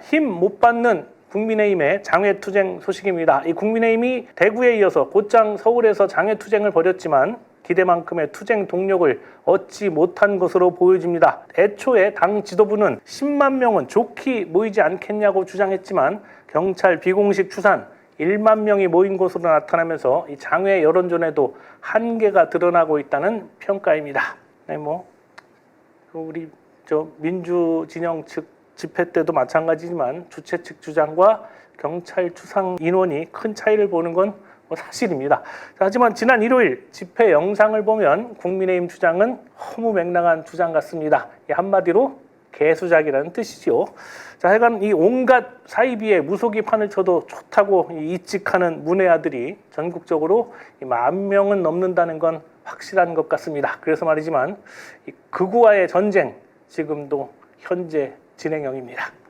힘 못 받는 국민의힘의 장외투쟁 소식입니다. 이 국민의힘이 대구에 이어서 곧장 서울에서 장외투쟁을 벌였지만 기대만큼의 투쟁 동력을 얻지 못한 것으로 보여집니다. 애초에 당 지도부는 10만 명은 좋게 모이지 않겠냐고 주장했지만 경찰 비공식 추산 1만 명이 모인 것으로 나타나면서 이 장외 여론전에도 한계가 드러나고 있다는 평가입니다. 네, 뭐 우리 저 민주 진영 측 집회 때도 마찬가지지만 주최 측 주장과 경찰 추상 인원이 큰 차이를 보는 건뭐 사실입니다. 자, 하지만 지난 일요일 집회 영상을 보면 국민의힘 주장은 허무맹랑한 주장 같습니다. 이 한마디로 개수작이라는 뜻이죠. 자, 하여간 이 온갖 사이비에 무속이 판을 쳐도 좋다고 이 이직하는 문외 아들이 전국적으로 이만 명은 넘는다는 건 확실한 것 같습니다. 그래서 말이지만 이 극우와의 전쟁 지금도 현재 진행형입니다.